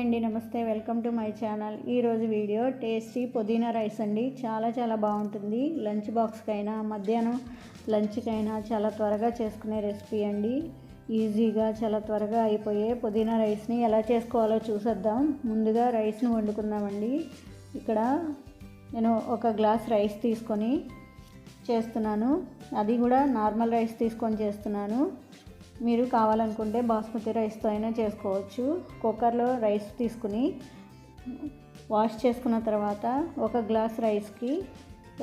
అండి నమస్తే. Welcome to my channel. ఈరోజు వీడియో టేస్టీ పుదీనా రైస్ అండి. చాలా చాలా బాగుంటుంది. లంచ్ బాక్స్కైనా మధ్యాహ్నం లంచ్కైనా చాలా త్వరగా చేసుకునే రెసిపీ అండి. ఈజీగా చాలా త్వరగా అయిపోయే పుదీనా రైస్ని ఎలా చేసుకోవాలో చూసేద్దాం. ముందుగా రైస్ని వండుకుందామండి. ఇక్కడ నేను ఒక గ్లాస్ రైస్ తీసుకొని చేస్తున్నాను. అది కూడా నార్మల్ రైస్ తీసుకొని చేస్తున్నాను. మీరు కావాలనుకుంటే బాస్మతి రైస్తో అయినా చేసుకోవచ్చు. కుక్కర్లో రైస్ తీసుకుని వాష్ చేసుకున్న తర్వాత ఒక గ్లాస్ రైస్కి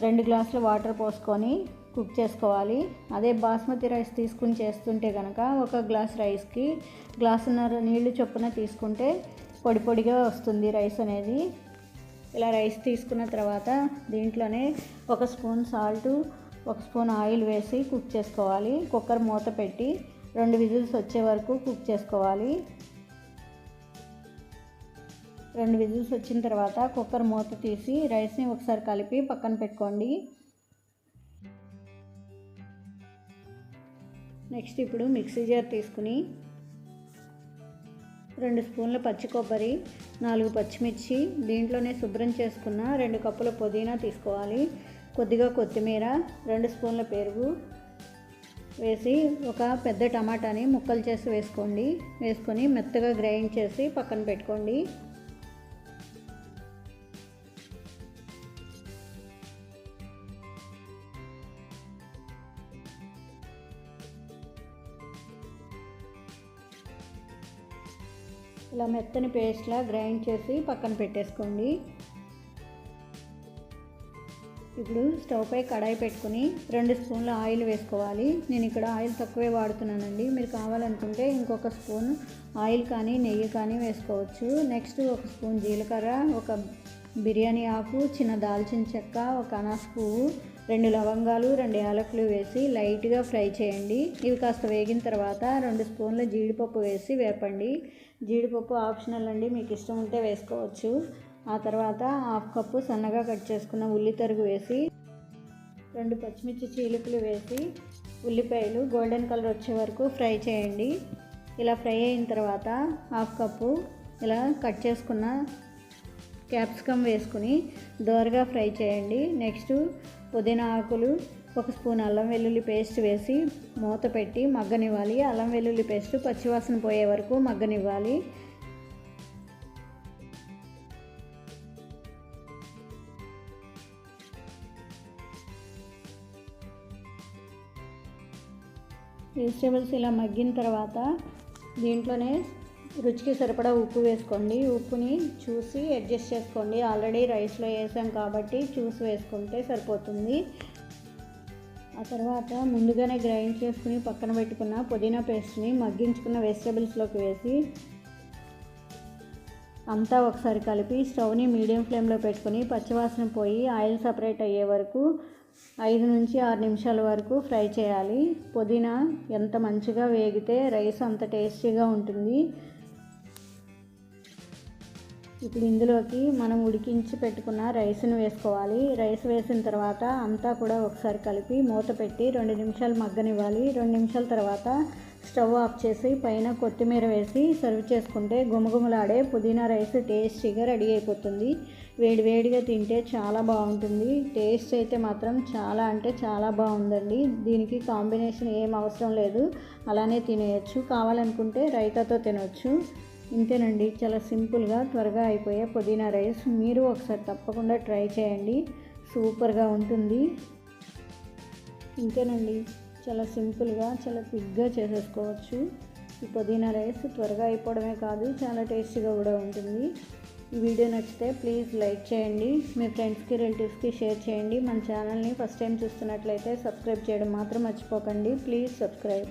రెండు గ్లాసులు వాటర్ పోసుకొని కుక్ చేసుకోవాలి. అదే బాస్మతి రైస్ తీసుకుని చేస్తుంటే కనుక ఒక గ్లాస్ రైస్కి గ్లాసున్నర నీళ్ళు చొప్పున తీసుకుంటే పొడి పొడిగా వస్తుంది రైస్ అనేది. ఇలా రైస్ తీసుకున్న తర్వాత దీంట్లోనే ఒక స్పూన్ సాల్ట్ ఒక స్పూన్ ఆయిల్ వేసి కుక్ చేసుకోవాలి. కుక్కర్ మూత పెట్టి రెండు విజిల్స్ వచ్చే వరకు కుక్ చేసుకోవాలి. రెండు విజిల్స్ వచ్చిన తర్వాత కుక్కర్ మూత తీసి రైస్ని ఒకసారి కలిపి పక్కన పెట్టుకోండి. నెక్స్ట్ ఇప్పుడు మిక్సీ జార్ తీసుకుని రెండు స్పూన్ల పచ్చి కొబ్బరి నాలుగు పచ్చిమిర్చి దీంట్లోనే శుభ్రం చేసుకున్న రెండు కప్పుల పుదీనా తీసుకోవాలి. కొద్దిగా కొత్తిమీర రెండు స్పూన్ల పెరుగు వేసి ఒక పెద్ద టమాటాని ముక్కలు చేసి వేసుకోండి. వేసుకొని మెత్తగా గ్రైండ్ చేసి పక్కన పెట్టుకోండి. ఇలా మెత్తని పేస్ట్లా గ్రైండ్ చేసి పక్కన పెట్టేసుకోండి. ఇప్పుడు స్టవ్ పై కడాయి పెట్టుకుని రెండు స్పూన్ల ఆయిల్ వేసుకోవాలి. నేను ఇక్కడ ఆయిల్ తక్కువే వాడుతున్నానండి. మీరు కావాలనుకుంటే ఇంకొక స్పూన్ ఆయిల్ కానీ నెయ్యి కానీ వేసుకోవచ్చు. నెక్స్ట్ ఒక స్పూన్ జీలకర్ర ఒక బిర్యానీ ఆకు చిన్న దాల్చిన చెక్క ఒక అనాస్ పువ్వు రెండు లవంగాలు రెండు యాలకులు వేసి లైట్గా ఫ్రై చేయండి. ఇవి కాస్త వేగిన తర్వాత రెండు స్పూన్ల జీడిపప్పు వేసి వేపండి. జీడిపప్పు ఆప్షనల్ అండి. మీకు ఇష్టం ఉంటే వేసుకోవచ్చు. ఆ తర్వాత హాఫ్ కప్పు సన్నగా కట్ చేసుకున్న ఉల్లి తరుగు వేసి రెండు పచ్చిమిర్చి చీలికలు వేసి ఉల్లిపాయలు గోల్డెన్ కలర్ వచ్చే వరకు ఫ్రై చేయండి. ఇలా ఫ్రై అయిన తర్వాత హాఫ్ కప్పు ఇలా కట్ చేసుకున్న క్యాప్సికమ్ వేసుకుని దోరగా ఫ్రై చేయండి. నెక్స్ట్ పుదీనా ఆకులు ఒక స్పూన్ అల్లం వెల్లుల్లి పేస్ట్ వేసి మూత పెట్టి మగ్గనివ్వాలి. అల్లం వెల్లుల్లి పేస్ట్ పచ్చివాసన పోయే వరకు మగ్గనివ్వాలి. వెజిటేబుల్స్ ఇలా మగ్గిన తర్వాత దీంట్లోనే రుచికి సరిపడా ఉప్పు వేసుకోండి. ఉప్పుని చూసి అడ్జస్ట్ చేసుకోండి. ఆల్రెడీ రైస్లో వేసాం కాబట్టి చూసి వేసుకుంటే సరిపోతుంది. ఆ తర్వాత ముందుగానే గ్రైండ్ చేసుకుని పక్కన పెట్టుకున్న పుదీనా పేస్ట్ని మగ్గించుకున్న వెజిటేబుల్స్లోకి వేసి అంతా ఒకసారి కలిపి స్టవ్ని మీడియం ఫ్లేమ్లో పెట్టుకుని పచ్చివాసన పోయి ఆయిల్ సపరేట్ అయ్యే వరకు ఐదు నుంచి ఆరు నిమిషాల వరకు ఫ్రై చేయాలి. పుదీనా ఎంత మంచిగా వేగితే రైస్ అంత టేస్టీగా ఉంటుంది. ఇప్పుడు ఇందులోకి మనం ఉడికించి పెట్టుకున్న రైస్ను వేసుకోవాలి. రైస్ వేసిన తర్వాత అంతా కూడా ఒకసారి కలిపి మూత పెట్టి రెండు నిమిషాలు మగ్గనివ్వాలి. రెండు నిమిషాల తర్వాత స్టవ్ ఆఫ్ చేసి పైన కొత్తిమీర వేసి సర్వ్ చేసుకుంటే గుమగుమలాడే పుదీనా రైస్ టేస్టీగా రెడీ అయిపోతుంది. వేడివేడిగా తింటే చాలా బాగుంటుంది. టేస్ట్ అయితే మాత్రం చాలా అంటే చాలా బాగుందండి. దీనికి కాంబినేషన్ ఏం అవసరం లేదు. అలానే తినేయచ్చు. కావాలనుకుంటే రైతాతో తినవచ్చు ఇంతేనండి. చాలా సింపుల్గా త్వరగా అయిపోయే పుదీనా రైస్. మీరు ఒకసారి తప్పకుండా ట్రై చేయండి. సూపర్గా ఉంటుంది. ఇంతేనండి. చాలా సింపుల్గా చాలా క్విక్గా చేసేసుకోవచ్చు. ఈ పుదీనా రైస్ త్వరగా అయిపోవడమే కాదు చాలా టేస్టీగా కూడా ఉంటుంది. ఈ వీడియో నచ్చితే ప్లీజ్ లైక్ చేయండి. మీ ఫ్రెండ్స్కి రిలేటివ్స్కి షేర్ చేయండి. మన ఛానల్ని ఫస్ట్ టైం చూస్తున్నట్లయితే సబ్స్క్రైబ్ చేయడం మాత్రం మర్చిపోకండి. Please subscribe.